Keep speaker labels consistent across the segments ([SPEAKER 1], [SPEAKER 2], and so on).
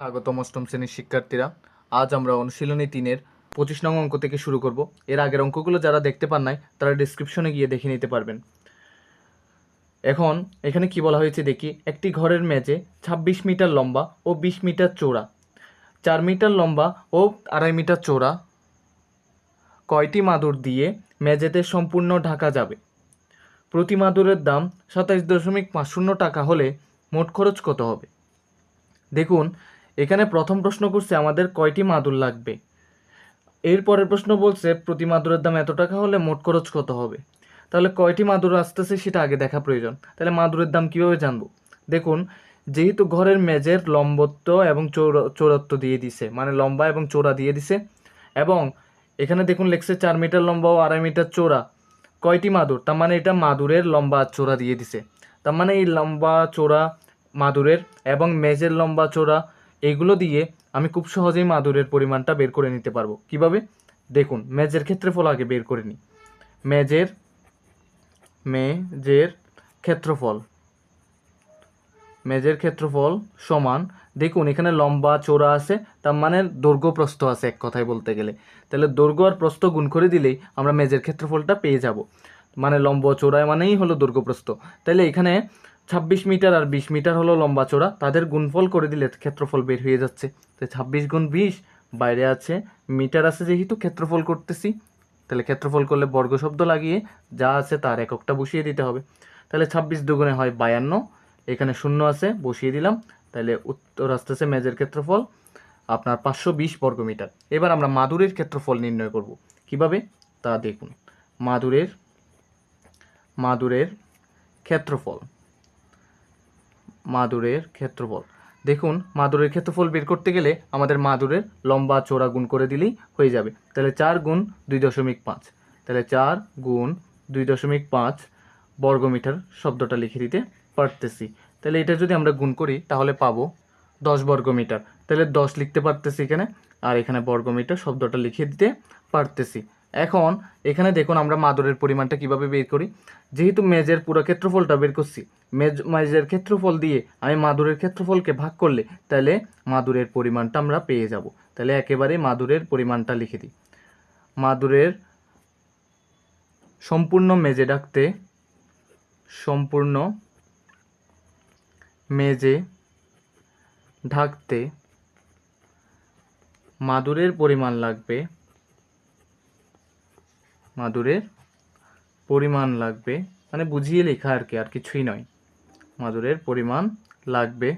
[SPEAKER 1] স্বাগতম অষ্টম শ্রেণির শিক্ষার্থীরা। আজ আমরা অনুশীলনী তিনের পঁচিশ নং অঙ্ক থেকে শুরু করব। এর আগের অঙ্কগুলো যারা দেখতে পান নাই, তারা ডিসক্রিপশনে গিয়ে দেখে নিতে পারবেন। এখন এখানে কি বলা হয়েছে দেখি, একটি ঘরের মেঝে ছাব্বিশ মিটার লম্বা ও বিশ মিটার চৌড়া চার মিটার লম্বা ও আড়াই মিটার চৌড়া কয়টি মাদুর দিয়ে মেঝেতে সম্পূর্ণ ঢাকা যাবে? প্রতি মাদুরের দাম সাতাইশ দশমিক পাঁচ শূন্য টাকা হলে মোট খরচ কত হবে? দেখুন এখানে প্রথম প্রশ্ন করছে, আমাদের কয়টি মাদুর লাগবে? এর পরের প্রশ্ন বলছে, প্রতি মাদুরের দাম এত টাকা হলে মোট খরচ কত হবে? তাহলে কয়টি মাদুর আসতেছে সেটা আগে দেখা প্রয়োজন। তাহলে মাদুরের দাম কীভাবে জানব? দেখুন, যেহেতু ঘরের মেজের লম্বত্ব এবং চৌর- চৌড়ত্ব দিয়ে দিছে মানে লম্বা এবং চৌড়া দিয়ে দিছে, এবং এখানে দেখুন লেখছে চার মিটার লম্বা ও আড়াই মিটার চৌড়া কয়টি মাদুর? তার মানে এটা মাদুরের লম্বা চৌড়া দিয়ে দিছে। তার মানে এই লম্বা চৌড়া মাদুরের এবং মেজের লম্বা চৌড়া এগুলো দিয়ে আমি খুব সহজেই মাদুরের পরিমাণটা বের করে নিতে পারব। কীভাবে? দেখুন, মেজের ক্ষেত্রফল আগে বের করে নিই। মেজের মেজের ক্ষেত্রফল। মেজের ক্ষেত্রফল সমান, দেখুন, এখানে লম্বা চৌড়া আছে, তার মানে দৈর্ঘ্য প্রস্থ আছে এক কথায় বলতে গেলে। তাহলে দৈর্ঘ্য আর প্রস্থ গুণ করে দিলেই আমরা মেজের ক্ষেত্রফলটা পেয়ে যাব। মানে লম্বা চৌড়ায় মানেই হলো দৈর্ঘ্য প্রস্থ। তাহলে এখানে ছাব্বিশ মিটার আর বিশ মিটার হলো লম্বা চৌড়া। তাদের গুণফল করে দিলে ক্ষেত্রফল বের হয়ে যাচ্ছে। তো ছাব্বিশ গুণ বিশ, বাইরে আছে, মিটার আছে যেহেতু ক্ষেত্রফল করতেছি। তাহলে ক্ষেত্রফল করলে বর্গ শব্দ লাগিয়ে যা আছে তার এককটা বসিয়ে দিতে হবে। তাহলে ছাব্বিশ দুগুণে হয় বায়ান্ন, এখানে শূন্য আছে, বসিয়ে দিলাম। তাহলে উত্তর আসতেছে মেজের ক্ষেত্রফল, আপনার পাঁচশো বিশ বর্গমিটার এবার আমরা মাদুরের ক্ষেত্রফল নির্ণয় করব। কীভাবে? তা দেখুন। মাদুরের মাদুরের ক্ষেত্রফল। মাদুরের ক্ষেত্রফল। দেখুন, মাদুরের ক্ষেত্রফল বের করতে গেলে আমাদের মাদুরের লম্বা চোরা গুণ করে দিলেই হয়ে যাবে। তাহলে চার গুণ দুই দশমিক পাঁচ। তাহলে চার গুণ দুই দশমিক পাঁচ বর্গমিটার শব্দটা লিখে দিতে পারতেছি। তাহলে এটা যদি আমরা গুণ করি, তাহলে পাবো দশ বর্গমিটার। তাহলে দশ লিখতে পারতেছি এখানে, আর এখানে বর্গমিটার শব্দটা লিখে দিতে পারতেছি। এখন এখানে দেখুন আমরা মাদুরের পরিমাণটা কীভাবে বের করি। যেহেতু মেজের পুরো ক্ষেত্রফলটা বের করছি, মেজ, মেজের ক্ষেত্রফল দিয়ে আমি মাদুরের ক্ষেত্রফলকে ভাগ করলে তাহলে মাদুরের পরিমাণটা আমরা পেয়ে যাব। তাহলে একেবারে মাদুরের পরিমাণটা লিখে দিই। মাদুরের সম্পূর্ণ মেজে ডাকতে, সম্পূর্ণ মেজে ঢাকতে মাদুরের পরিমাণ লাগবে মাদুরের পরিমাণ লাগবে। মানে বুঝিয়ে লেখা আর কি, আর কিছুই নয়। মাদুরের পরিমাণ লাগবে।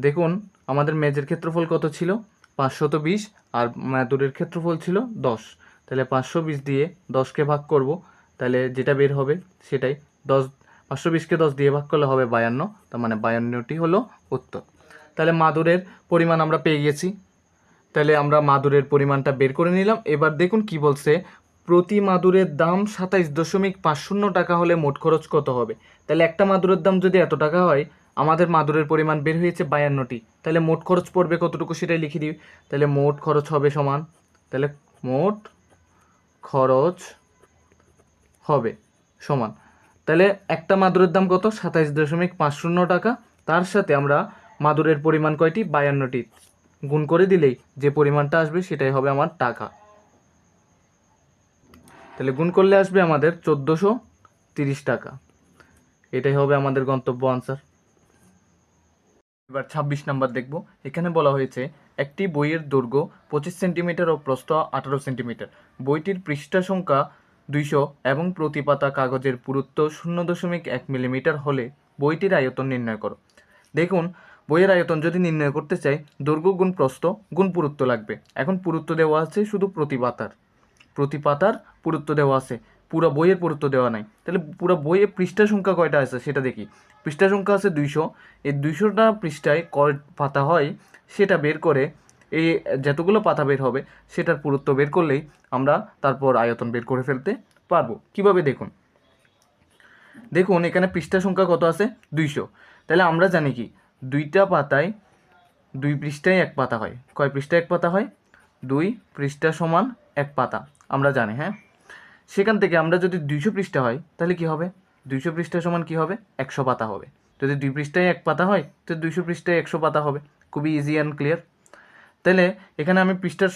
[SPEAKER 1] দেখুন, আমাদের মেজের ক্ষেত্রফল কত ছিল? পাঁচশত বিশ, আর মাদুরের ক্ষেত্রফল ছিল দশ। তাহলে পাঁচশো বিশ দিয়ে দশকে ভাগ করব, তাহলে যেটা বের হবে সেটাই দশ পাঁচশো বিশকে দশ দিয়ে ভাগ করলে হবে বায়ান্ন, তার মানে বায়ান্নটি হলো উত্তর। তাহলে মাদুরের পরিমাণ আমরা পেয়ে গেছি। তাহলে আমরা মাদুরের পরিমাণটা বের করে নিলাম। এবার দেখুন কি বলছে প্রতি মাদুরের দাম সাতাইশ দশমিক পাঁচ শূন্য টাকা হলে মোট খরচ কত হবে? তাহলে একটা মাদুরের দাম যদি এত টাকা হয়, আমাদের মাদুরের পরিমাণ বের হয়েছে বায়ান্নটি। তাহলে মোট খরচ পড়বে কতটুকু সেটাই লিখে দিই। তাহলে মোট খরচ হবে সমান, তাহলে মোট খরচ হবে সমান। তাহলে একটা মাদুরের দাম কত? সাতাইশ দশমিক পাঁচ শূন্য টাকা। তার সাথে আমরা মাদুরের পরিমাণ কয়টি? বায়ান্নটি। গুণ করে দিলেই যে পরিমাণটা আসবে সেটাই হবে আমার টাকা। তাহলে গুণ করলে আসবে আমাদের চোদ্দোশো তিরিশ টাকা। এটাই হবে আমাদের গন্তব্য আনসার এবার ছাব্বিশ নাম্বার দেখব। এখানে বলা হয়েছে, একটি বইয়ের দৈর্ঘ্য পঁচিশ সেন্টিমিটার ও প্রস্থ আঠারো সেন্টিমিটার। বইটির পৃষ্ঠা সংখ্যা দুইশো এবং প্রতি পাতা কাগজের পুরুত্ব শূন্য দশমিক এক মিলিমিটার হলে বইটির আয়তন নির্ণয় করো। দেখুন, বইয়ের আয়তন যদি নির্ণয় করতে চাই, দৈর্ঘ্য গুণ প্রস্থ গুণ পুরুত্ব লাগবে। এখন পুরুত্ব দেওয়া আছে শুধু প্রতি পাতার প্রতি পাতার পুরুত্ব দেওয়া আছে। পুরো বইয়ের পুরুত্ব দেওয়া নাই। তাহলে পুরো বইয়ে পৃষ্ঠা সংখ্যা কয়টা আছে সেটা দেখি। পৃষ্ঠা সংখ্যা আছে দুইশো। এই দুইশোটা পৃষ্ঠায় কয় পাতা হয় সেটা বের করে এই যতগুলো পাতা বের হবে সেটার পুরুত্ব বের করলেই আমরা তারপর আয়তন বের করে ফেলতে পারব। কীভাবে দেখুন? দেখুন, এখানে পৃষ্ঠা সংখ্যা কত আছে? দুইশো। তাহলে আমরা জানি কি? দুইটা পাতায় দুই পৃষ্ঠায় এক পাতা হয়। কয় পৃষ্ঠায় এক পাতা হয়? দুই পৃষ্ঠা সমান এক পাতা। আমরা জানি হ্যাঁ? সেখান থেকে আমরা যদি দুইশো পৃষ্ঠা হয়, তাহলে কি হবে? দুইশো পৃষ্ঠা সমান কি হবে? একশো পাতা হবে। যদি দুই পৃষ্ঠায় এক পাতা হয়, তো দুইশো পৃষ্ঠায় একশো পাতা হবে। খুবই ইজি অ্যান্ড ক্লিয়ার তাহলে এখানে আমি পৃষ্ঠার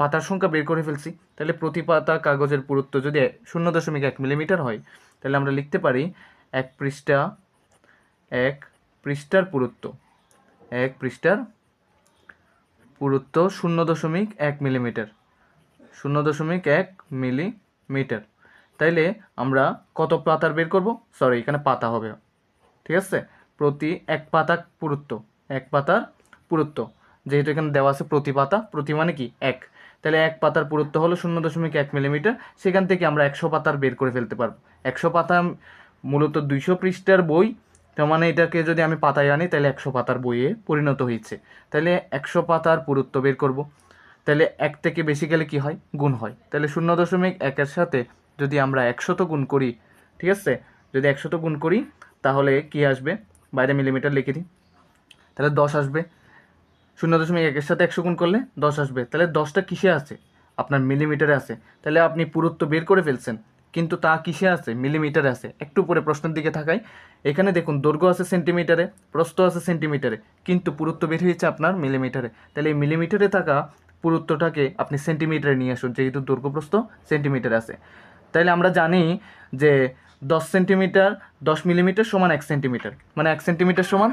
[SPEAKER 1] পাতার সংখ্যা বের করে ফেলছি। তাহলে প্রতি পাতা কাগজের পুরুত্ব যদি শূন্য দশমিক এক মিলিমিটার হয়, তাহলে আমরা লিখতে পারি এক পৃষ্ঠা, এক পৃষ্ঠার পুরুত্ব। এক পৃষ্ঠার পুরুত্ব শূন্য দশমিক এক মিলিমিটার শূন্য দশমিক এক মিলিমিটার। তাইলে আমরা কত পাতার বের করব? সরি এখানে পাতা হবে। ঠিক আছে? প্রতি এক পাতা পুরুত্ব। এক পাতার পুরুত্ব। যেহেতু এখানে দেওয়া আছে প্রতি পাতা, প্রতি মানে কি? এক। তাহলে এক পাতার পুরুত্ব হলো শূন্য দশমিক এক মিলিমিটার। সেখান থেকে আমরা একশো পাতার বের করে ফেলতে পারব। একশো পাতা মূলত দুইশো পৃষ্ঠার বই। তার মানে এটাকে যদি আমি পাতায় আনি তাহলে একশো পাতার বইয়ে পরিণত হয়েছে। তাহলে একশো পাতার পুরুত্ব বের করব। তাহলে এক থেকে বেশি গেলে কি হয়? গুণ হয়। তাহলে শূন্য দশমিক একের সাথে যদি আমরা একশত গুণ করি, ঠিক আছে? যদি একশত গুণ করি, তাহলে কি আসবে? বাইরে মিলিমিটার লিখে দিই। তাহলে দশ আসবে। শূন্য দশমিক একের সাথে একশো গুণ করলে দশ আসবে। তাহলে দশটা কিসে আছে? আপনার মিলিমিটারে আছে। তাহলে আপনি পুরুত্ব বের করে ফেলছেন, কিন্তু তা কিসে আছে? মিলিমিটারে আছে। একটু পরে প্রশ্নের দিকে থাকায় এখানে দেখুন, দৈর্ঘ্য আছে সেন্টিমিটারে প্রস্থ আছে সেন্টিমিটারে কিন্তু পুরুত্ব বের হয়েছে আপনার মিলিমিটারে তাহলে এই মিলিমিটারে থাকা পুরুত্বটাকে আপনি সেন্টিমিটারে নিয়ে আসুন, যেহেতু দুর্গপ্রস্থ সেন্টিমিটার আছে। তাইলে আমরা জানি যে দশ সেন্টিমিটার দশ মিলিমিটার সমান এক সেন্টিমিটার মানে এক সেন্টিমিটার সমান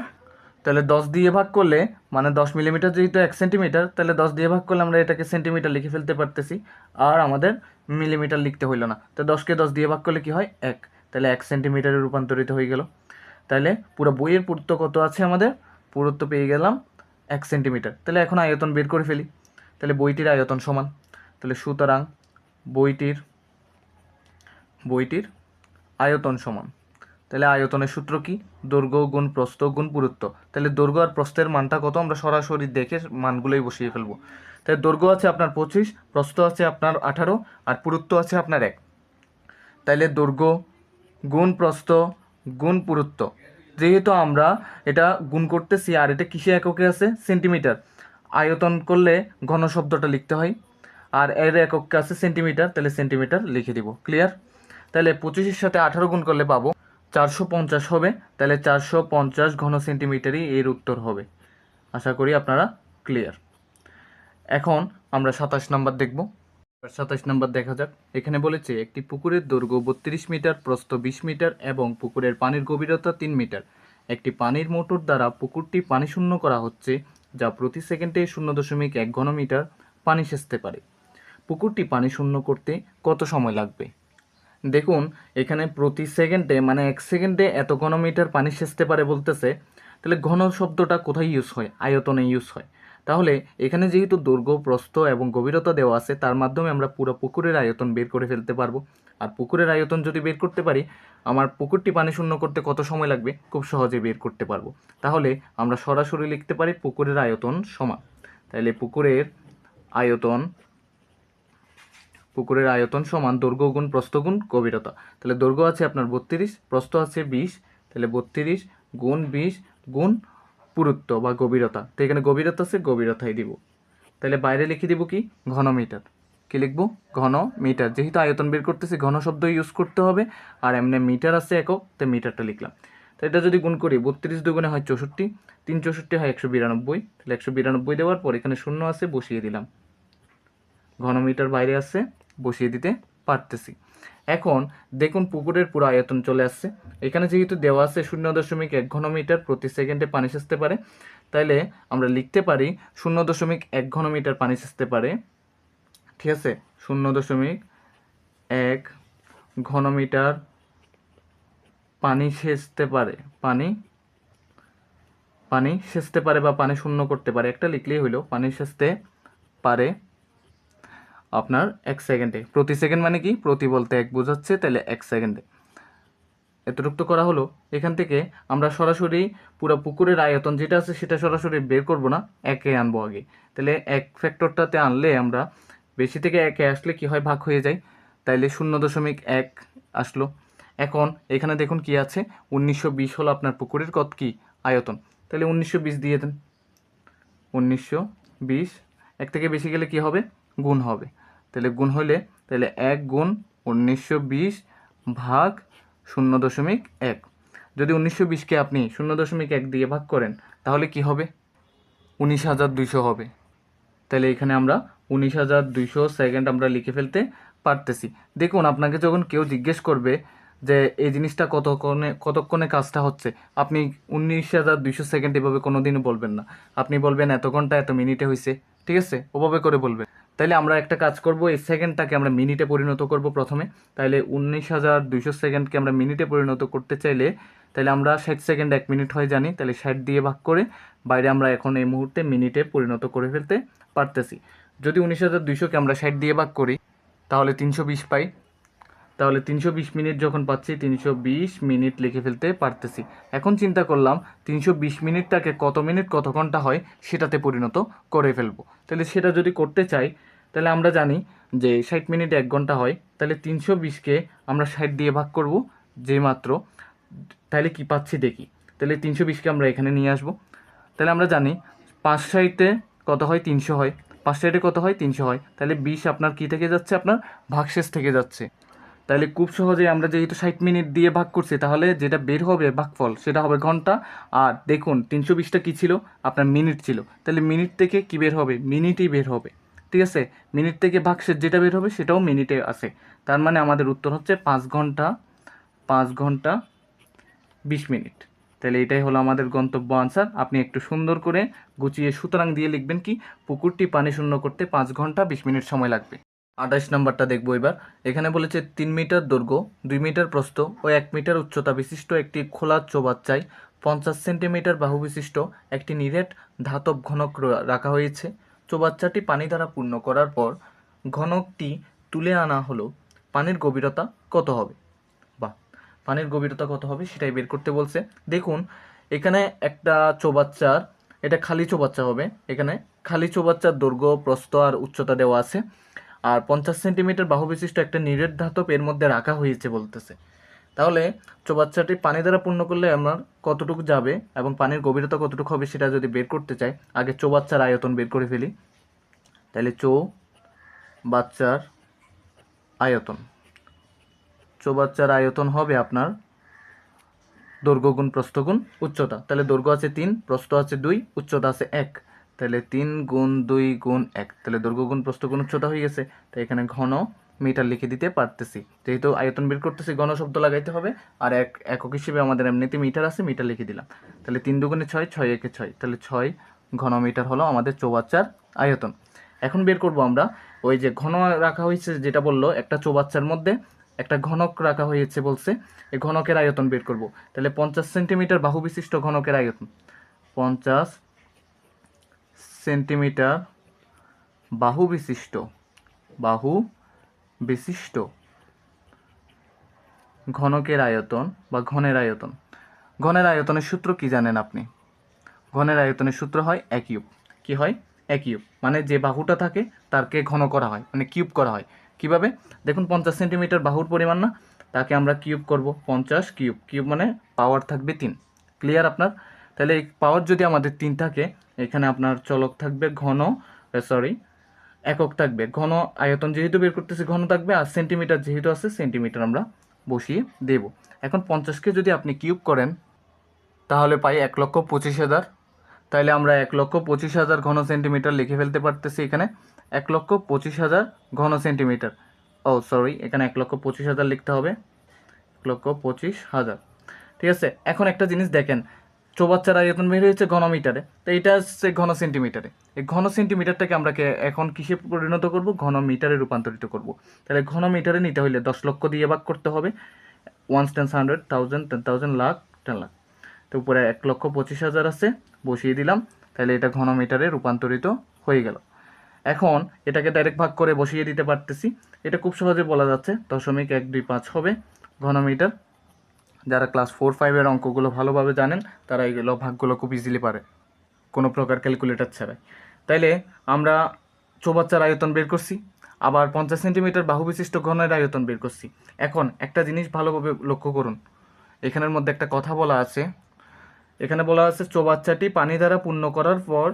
[SPEAKER 1] তাহলে দশ দিয়ে ভাগ করলে মানে দশ মিলিমিটার যেহেতু এক সেন্টিমিটার তাহলে দশ দিয়ে ভাগ করলে আমরা এটাকে সেন্টিমিটার লিখে ফেলতে পারতেছি, আর আমাদের মিলিমিটার লিখতে হইল না। তো দশকে দশ দিয়ে ভাগ করলে কি হয়? এক। তাহলে এক সেন্টিমিটারে রূপান্তরিত হয়ে গেল। তাহলে পুরো বইয়ের পুরুত্ব কত আছে আমাদের? পুরুত্ব পেয়ে গেলাম এক সেন্টিমিটার তাহলে এখন আয়তন বের করে ফেলি। তাহলে বইটির আয়তন সমান। তাহলে সুতরাং বইটির বইটির আয়তন সমান। তাহলে আয়তনের সূত্র কি? দৈর্ঘ্য, গুণ, প্রস্থ, গুণ, পুরুত্ব। তাহলে দৈর্ঘ্য আর প্রস্থের মানটা কত? আমরা সরাসরি দেখে মানগুলোই বসিয়ে ফেলব। তাহলে দৈর্ঘ্য আছে আপনার পঁচিশ, প্রস্থ আছে আপনার আঠারো, আর পুরুত্ব আছে আপনার এক। তাইলে দৈর্ঘ্য, গুণ, প্রস্থ, গুণ, পুরুত্ব। যেহেতু আমরা এটা গুণ করতেছি, আর এটা কিসে এককে আছে? সেন্টিমিটার। আয়তন করলে ঘন শব্দটা লিখতে হয়। আর এর এককে আছে সেন্টিমিটার, তাহলে সেন্টিমিটার লিখে দিব। ক্লিয়ার তাহলে পঁচিশের সাথে আঠারো গুণ করলে পাবো। চারশো পঞ্চাশ হবে। তাহলে চারশো পঞ্চাশ ঘন সেন্টিমিটারই এর উত্তর হবে। আশা করি আপনারা ক্লিয়ার এখন আমরা সাতাশ নাম্বার দেখব। সাতাশ নাম্বার দেখা যাক। এখানে বলেছে, একটি পুকুরের দৈর্ঘ্য বত্রিশ মিটার, প্রস্থ বিশ মিটার এবং পুকুরের পানির গভীরতা তিন মিটার। একটি পানির মোটর দ্বারা পুকুরটি পানি শূন্য করা হচ্ছে যা প্রতি সেকেন্ডে শূন্য দশমিক এক ঘনমিটার পানি সেচতে পারে। পুকুরটি পানি শূন্য করতে কত সময় লাগবে? দেখুন, এখানে প্রতি সেকেন্ডে মানে এক সেকেন্ডে এত ঘনমিটার পানি সেচতে পারে বলতেছে, তাহলে ঘন শব্দটা কোথায় ইউজ হয়? আয়তনে ইউজ হয়। তাহলে এখানে যেহেতু দৈর্ঘ্য প্রস্থ এবং গভীরতা দেওয়া আছে, তার মাধ্যমে আমরা পুরো পুকুরের আয়তন বের করে ফেলতে পারব। আর পুকুরের আয়তন যদি বের করতে পারি, আমার পুকুরটি পানি শূন্য করতে কত সময় লাগবে? খুব সহজে বের করতে পারব। তাহলে আমরা সরাসরি লিখতে পারি পুকুরের আয়তন সমান। তাহলে পুকুরের আয়তন পুকুরের আয়তন সমান দৈর্ঘ্য গুণ প্রস্থ গুণ গভীরতা। তাহলে দৈর্ঘ্য আছে আপনার বত্রিশ, প্রস্থ আছে বিশ তাহলে বত্রিশ গুণ বিশ গুণ পুরুত্ব বা গভীরতা। তো এখানে গভীরতা আছে, গভীরতাই দিব। তাহলে বাইরে লিখে দিব কি? ঘনমিটার। কি লিখব? ঘন মিটার। যেহেতু আয়তন বের করতেছি, ঘন শব্দ ইউজ করতে হবে। আর এমনি মিটার আছে একক তো মিটারটা লিখলাম। তো এটা যদি গুণ করি, বত্রিশ দুগুণে হয় চৌষট্টি, তিন চৌষট্টি হয় একশো বিরানব্বই। তাহলে একশো বিরানব্বই দেওয়ার পর এখানে শূন্য আছে, বসিয়ে দিলাম। ঘনমিটার বাইরে আছে, বসিয়ে দিতে পারতেছি। এখন দেখুন পুকুরের পুরো আয়তন চলে আসছে। এখানে যেহেতু দেওয়া আছে শূন্য দশমিক এক ঘনমিটার প্রতি সেকেন্ডে পানি সেচতে পারে, তাইলে আমরা লিখতে পারি শূন্য দশমিক এক ঘনমিটার পানি সেচতে পারে ঠিক আছে? শূন্য দশমিক এক ঘনমিটার পানি সেচতে পারে। পানি? পানি সেচতে পারে বা পানি শূন্য করতে পারে। একটা লিখলেই হইল পানি সেচতে পারে আপনার এক সেকেন্ডে। প্রতি সেকেন্ড মানে কি? প্রতি বলতে এক বোঝাচ্ছে, তাহলে এক সেকেন্ডে। এতটুকু করা হলো। এখান থেকে আমরা সরাসরি পুরো পুকুরের আয়তন যেটা আছে সেটা সরাসরি বের করব না, একে আনব আগে। তাহলে এক ফ্যাক্টরটাতে আনলে আমরা বেশি থেকে একে আসলে কি হয়? ভাগ হয়ে যায়। তাইলে শূন্য দশমিক এক আসলো। এখন এখানে দেখুন কি আছে? উনিশশো বিশ হলো আপনার পুকুরের কত কি? আয়তন। তাহলে উনিশশো বিশ দিয়ে দেন। উনিশশো বিশ, এক থেকে বেশি গেলে কি হবে? গুণ হবে। তাহলে গুণ হলে তাহলে এক গুণ উনিশশো বিশ ভাগ শূন্য দশমিক এক। যদি উনিশশো বিশকে আপনি শূন্য দশমিক এক দিয়ে ভাগ করেন, তাহলে কি হবে? উনিশ হাজার দুইশো হবে। তাহলে এখানে আমরা উনিশ হাজার দুইশো সেকেন্ড আমরা লিখে ফেলতে পারতেছি। দেখুন, আপনাকে যখন কেউ জিজ্ঞেস করবে যে এই জিনিসটা কতক্ষণে কতক্ষণে কাজটা হচ্ছে, আপনি উনিশ হাজার দুইশো সেকেন্ড এভাবে কোনো দিনও বলবেন না। আপনি বলবেন, এত ঘণ্টা, এত মিনিটে হয়েছে ঠিক আছে? ওভাবে করে বলবেন। তাইলে আমরা একটা কাজ করব, এই সেকেন্ডটাকে আমরা মিনিটে পরিণত করব প্রথমে। তাইলে উনিশ হাজার দুইশো সেকেন্ডকে আমরা মিনিটে পরিণত করতে চাইলে তাহলে আমরা ষাট সেকেন্ড এক মিনিট হয় জানি তাহলে ষাট দিয়ে ভাগ করে, বাইরে আমরা এখন এই মুহূর্তে মিনিটে পরিণত করে ফেলতে পারতেছি। যদি উনিশ হাজার দুইশোকে আমরা ষাট দিয়ে ভাগ করি, তাহলে তিনশো বিশ পাই। তাহলে তিনশো বিশ মিনিট যখন পাচ্ছি, তিনশো বিশ মিনিট লিখে ফেলতে পারতেছি। এখন চিন্তা করলাম, তিনশো বিশ মিনিটটাকে কত মিনিট, কত ঘণ্টা হয়, সেটাতে পরিণত করে ফেলব। তাহলে সেটা যদি করতে চাই, তাহলে আমরা জানি যে ষাট মিনিট এক ঘণ্টা হয়, তাহলে তিনশো বিশকে আমরা ষাট দিয়ে ভাগ করব, যে মাত্র, তাহলে কি পাচ্ছি দেখি। তাহলে তিনশো বিশকে আমরা এখানে নিয়ে আসব। তাহলে আমরা জানি, পাঁচ সাইডে কত হয়, তিনশো হয়। পাঁচ সাইডে কত হয়? তিনশো হয়। তাহলে বিশ আপনার কি থেকে যাচ্ছে? আপনার ভাগশেষ থেকে যাচ্ছে। তাহলে খুব সহজে আমরা যেহেতু ষাট মিনিট দিয়ে ভাগ করছি, তাহলে যেটা বের হবে ভাগফল, সেটা হবে ঘণ্টা। আর দেখুন, তিনশো বিশটা কী ছিল? আপনার মিনিট ছিল। তাহলে মিনিট থেকে কি বের হবে? মিনিটই বের হবে। ঠিক আছে? মিনিট থেকে ভাগশেষ যেটা বের হবে, সেটাও মিনিটে আছে। তার মানে আমাদের উত্তর হচ্ছে পাঁচ ঘণ্টা পাঁচ ঘণ্টা, বিশ মিনিট। তাহলে এটাই হলো আমাদের গন্তব্য আনসার আপনি একটু সুন্দর করে গুছিয়ে সুতরাং দিয়ে লিখবেন কি, পুকুরটি পানি শূন্য করতে পাঁচ ঘণ্টা বিশ মিনিট সময় লাগবে। আঠাশ নম্বরটা দেখব এবার। এখানে বলেছে তিন মিটার দৈর্ঘ্য, দুই মিটার প্রস্থ ও এক মিটার উচ্চতা বিশিষ্ট একটি খোলা চৌবাচ্চায় পঞ্চাশ সেন্টিমিটার বাহু বিশিষ্ট একটি নিরেট ধাতব ঘনক রাখা হয়েছে। চৌবাচ্চাটি পানি দ্বারা পূর্ণ করার পর ঘনকটি তুলে আনা হলো। পানির গভীরতা কত হবে? পানির গভীরতা কত হবে সেটাই বের করতে বলছে। দেখুন, এখানে একটা চৌবাচ্চার, এটা খালি চৌবাচ্চা হবে। এখানে খালি চৌবাচ্চার দৈর্ঘ্য, প্রস্থ আর উচ্চতা দেওয়া আছে। আর পঞ্চাশ সেন্টিমিটার বাহু বিশিষ্ট একটা নিরেট ধাতব এর মধ্যে রাখা হয়েছে বলতেছে। তাহলে চৌবাচ্চাটি পানি দ্বারা পূর্ণ করলে আমার কতটুকু যাবে এবং পানির গভীরতা কতটুকু হবে সেটা যদি বের করতে চাই, আগে চৌবাচ্চার আয়তন বের করে ফেলি। তাহলে চৌ বাচ্চার আয়তন। চৌবাচ্চার আয়তন হবে আপনার দৈর্ঘ্য গুণ প্রস্থ গুণ উচ্চতা। তাহলে দৈর্ঘ্য আছে তিন, প্রস্থ আছে দুই, উচ্চতা আছে এক। তাহলে তিন গুণ দুই গুণ এক। তাহলে দৈর্ঘ্য গুণ প্রস্থ গুণ উচ্চতা হয়ে গেছে। তাই এখানে ঘন মিটার লিখে দিতে পারতেছি। যেহেতু আয়তন বের করতেছি, ঘন শব্দ লাগাইতে হবে। আর এক, একক হিসেবে আমাদের এমনিতে মিটার আছে, মিটার লিখে দিলাম। তাহলে তিন দুগুণে ছয় ছয় একে ছয়। তাহলে ছয় ঘন মিটার হলো আমাদের চৌবাচ্চার আয়তন। এখন বের করব আমরা। ওই যে ঘন রাখা হয়েছে, যেটা বলল, একটা চৌবাচ্চার মধ্যে একটা ঘনক রাখা হয়েছে বলছে, এই ঘনকের আয়তন বের করব। তাহলে পঞ্চাশ সেন্টিমিটার বাহু বিশিষ্ট ঘনকের আয়তন। পঞ্চাশ সেন্টিমিটার বাহু বিশিষ্ট বাহু বিশিষ্ট ঘনকের আয়তন বা ঘনের আয়তন। ঘনের আয়তনের সূত্র কি জানেন আপনি? ঘনের আয়তনের সূত্র হয় এক কি হয়? এক মানে যে বাহুটা থাকে, তারকে ঘন করা হয়। মানে কিউব করা হয়। কীভাবে? দেখুন, পঞ্চাশ সেন্টিমিটার বাহুর পরিমাণ না? তাকে আমরা কিউব করব, পঞ্চাশ কিউব। কিউব মানে পাওয়ার থাকবে তিন। ক্লিয়ার আপনার? তাহলে এই পাওয়ার যদি আমাদের তিন থাকে, এখানে আপনার চলক থাকবে, ঘন সরি একক থাকবে। ঘন আয়তন যেহেতু বের করতেছি, ঘন থাকবে, আর সেন্টিমিটার যেহেতু আছে, সেন্টিমিটার আমরা বসিয়ে দেব। এখন পঞ্চাশকে যদি আপনি কিউব করেন, তাহলে পাই এক লক্ষ পঁচিশ হাজার। তাইলে আমরা এক লক্ষ পঁচিশ হাজার ঘন সেন্টিমিটার লিখে ফেলতে পারতেছি এখানে। এক লক্ষ পঁচিশ হাজার ঘন সেন্টিমিটার। ও সরি এখানে এক লক্ষ পঁচিশ হাজার লিখতে হবে। এক লক্ষ পঁচিশ হাজার। ঠিক আছে, এখন একটা জিনিস দেখেন। চৌবাচ্চার আয়তন বের হয়েছে ঘনমিটারে। তো এটা হচ্ছে ঘন সেন্টিমিটারে। এই ঘন সেন্টিমিটারটাকে আমরা এখন কিসে পরিণত করব? ঘন মিটারে রূপান্তরিত করব। তাহলে ঘন মিটারে নিতে হলে দশ লক্ষ দিয়ে ভাগ করতে হবে। One tens hundred thousand ten thousand lakh ten lakh তো উপরে এক লক্ষ পঁচিশ হাজার আছে, বসিয়ে দিলাম। তাহলে এটা ঘন মিটারে রূপান্তরিত হয়ে গেল। এখন এটাকে ডাইরেক্ট ভাগ করে বসিয়ে দিতে পারতেছি। এটা খুব সহজে বলা যাচ্ছে। দশমিক এক দুই পাঁচ হবে ঘনমিটার। যারা ক্লাস ফোর ফাইভের অঙ্কগুলো ভালোভাবে জানেন, তারা এগুলো ভাগগুলো খুব ইজিলি পারে। কোনো প্রকার ক্যালকুলেটর ছাড়াই। তাইলে আমরা চৌবাচ্চার আয়তন বের করছি, আবার পঞ্চাশ সেন্টিমিটার বাহু বিশিষ্ট ঘনের আয়তন বের করছি। এখন একটা জিনিস ভালোভাবে লক্ষ্য করুন। এখানের মধ্যে একটা কথা বলা আছে এখানে বলা আছে, চৌবাচ্চাটি পানি দ্বারা পূর্ণ করার পর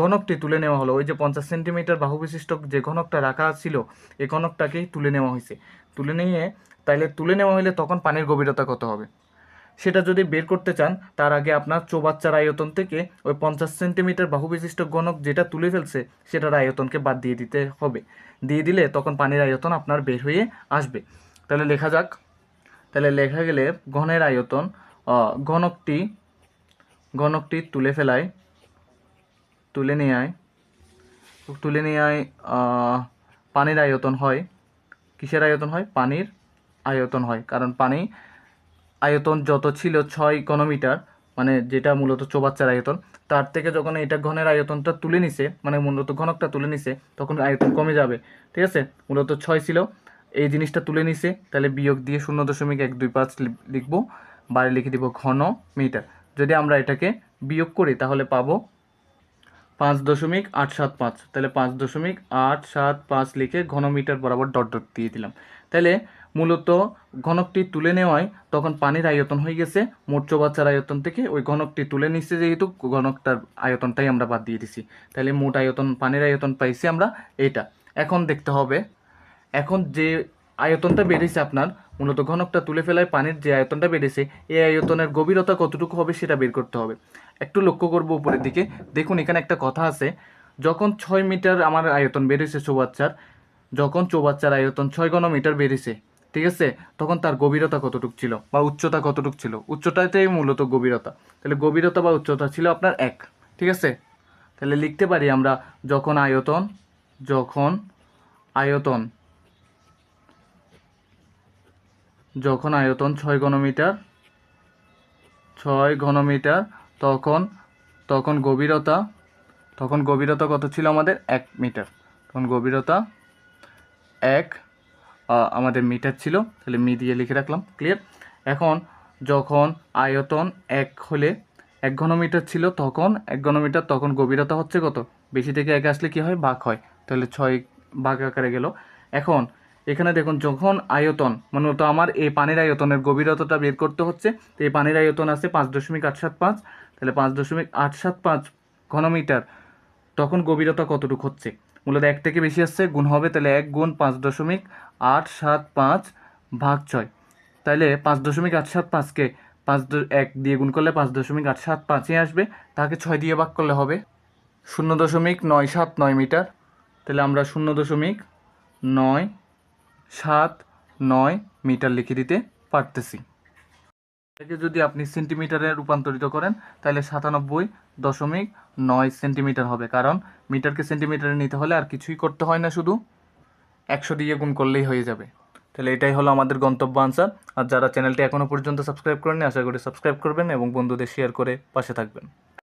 [SPEAKER 1] ঘনকটি তুলে নেওয়া হলো। ওই যে পঞ্চাশ সেন্টিমিটার বাহু বিশিষ্ট যে ঘনকটা রাখা ছিল এই ঘনকটাকেই তুলে নেওয়া হয়েছে। তুলে নিয়ে, তাইলে তুলে নেওয়া হলে তখন পানির গভীরতা কত হবে? সেটা যদি বের করতে চান, তার আগে আপনার চৌবাচ্চার আয়তন থেকে ওই পঞ্চাশ সেন্টিমিটার বাহু বিশিষ্ট গণক যেটা তুলে ফেলছে, সেটার আয়তনকে বাদ দিয়ে দিতে হবে। দিয়ে দিলে তখন পানির আয়তন আপনার বের হয়ে আসবে। তাহলে লেখা যাক। তাহলে লেখা গেলে ঘনের আয়তন ঘনকটি ঘনকটি তুলে ফেলায়, তুলে নেয় তুলে নেয় পানির আয়তন হয়। কিসের আয়তন হয়? পানির আয়তন হয়। কারণ পানি আয়তন যত ছিল ছয় ঘনমিটার মানে যেটা মূলত চৌবাচ্চার আয়তন, তার থেকে যখন এটা ঘনের আয়তনটা তুলে নিছে মানে মূলত ঘনকটা তুলে নিছে, তখন আয়তন কমে যাবে। ঠিক আছে? মূলত ছয় ছিল। এই জিনিসটা তুলে নিছে, তাহলে বিয়োগ দিয়ে শূন্য দশমিক এক দুই পাঁচ লিখব। বারে লিখে দিব ঘন মিটার যদি আমরা এটাকে বিয়োগ করি, তাহলে পাবো পাঁচ দশমিক আট সাত পাঁচ। তাহলে পাঁচ দশমিক আট সাত পাঁচ লিখে ঘনমিটার বরাবর ডট ডট দিয়ে দিলাম। তাহলে মূলত ঘনকটি তুলে নেওয়ায় তখন পানির আয়তন হয়ে গেছে। মোট চৌবাচ্চার আয়তন থেকে ওই ঘনকটি তুলে নিচ্ছে যেহেতু ঘনকটার আয়তনটাই আমরা বাদ দিয়ে দিছি। তাহলে মোট আয়তন, পানির আয়তন পাইছি আমরা এইটা। এখন দেখতে হবে, এখন যে আয়তনটা বেড়েছে আপনার, মূলত ঘনকটা তুলে ফেলায় পানির যে আয়তনটা বেড়েছে, এই আয়তনের গভীরতা কতটুকু হবে সেটা বের করতে হবে। একটু লক্ষ্য করব উপরের দিকে। দেখুন, এখানে একটা কথা আছে, যখন ছয় মিটার আমার আয়তন বেড়েছে চৌবাচ্চার যখন চৌবাচ্চার আয়তন ছয় ঘন মিটার বেড়েছে, ঠিক আছে, তখন তার গভীরতা কতটুক ছিল বা উচ্চতা কতটুক ছিল? উচ্চতাতেই মূলত গভীরতা। তাহলে গভীরতা বা উচ্চতা ছিল আপনার এক, ঠিক আছে? তাহলে লিখতে পারি আমরা, যখন আয়তন যখন আয়তন যখন আয়তন ছয় ঘনমিটার ছয় ঘনমিটার, তখন তখন গভীরতা তখন গভীরতা কত ছিল আমাদের? এক মিটার। তখন গভীরতা এক আমাদের মিটার ছিল। তাহলে মি দিয়ে লিখে রাখলাম, ক্লিয়ার? এখন যখন আয়তন এক হলে এক ঘনমিটার ছিল, তখন, এক ঘনমিটার, তখন গভীরতা হচ্ছে কত? বেশি থেকে এক আসলে কি হয়? বাঘ হয়। তাহলে ছয় বাঘ আকারে গেল। এখন এখানে দেখুন, যখন আয়তন মূলত আমার এই পানির আয়তনের গভীরতাটা বের করতে হচ্ছে, তো এই পানির আয়তন আছে পাঁচ দশমিক আট সাত পাঁচ, তাহলে পাঁচ দশমিক আট সাত পাঁচ ঘনমিটার, তখন গভীরতা কতটুকু হচ্ছে? মূলত এক থেকে বেশি আসছে, গুণ হবে তাহলে এক গুণ পাঁচ দশমিক আট সাত পাঁচ ভাগ ছয়। তাহলে পাঁচ দশমিক আট সাত পাঁচকে পাঁচ এক দিয়ে গুণ করলে পাঁচ দশমিক আট সাত পাঁচে আসবে, তাকে ছয় দিয়ে ভাগ করলে হবে শূন্য দশমিক নয় সাত নয় মিটার। তাহলে আমরা শূন্য দশমিক নয় সাত, নয় মিটার লিখে দিতে পারতেছি। এটাকে যদি আপনি সেন্টিমিটারে রূপান্তরিত করেন, তাহলে সাতানব্বই দশমিক নয় সেন্টিমিটার হবে, কারণ মিটারকে সেন্টিমিটারে নিতে হলে আর কিছুই করতে হয় না শুধু। একশো দিয়ে গুণ করলেই হয়ে যাবে। তাহলে এটাই হলো আমাদের গন্তব্য আনসার আর যারা চ্যানেলটি এখনও পর্যন্ত সাবস্ক্রাইব করেননি, আশা করি সাবস্ক্রাইব করবেন এবং বন্ধুদের শেয়ার করে পাশে থাকবেন।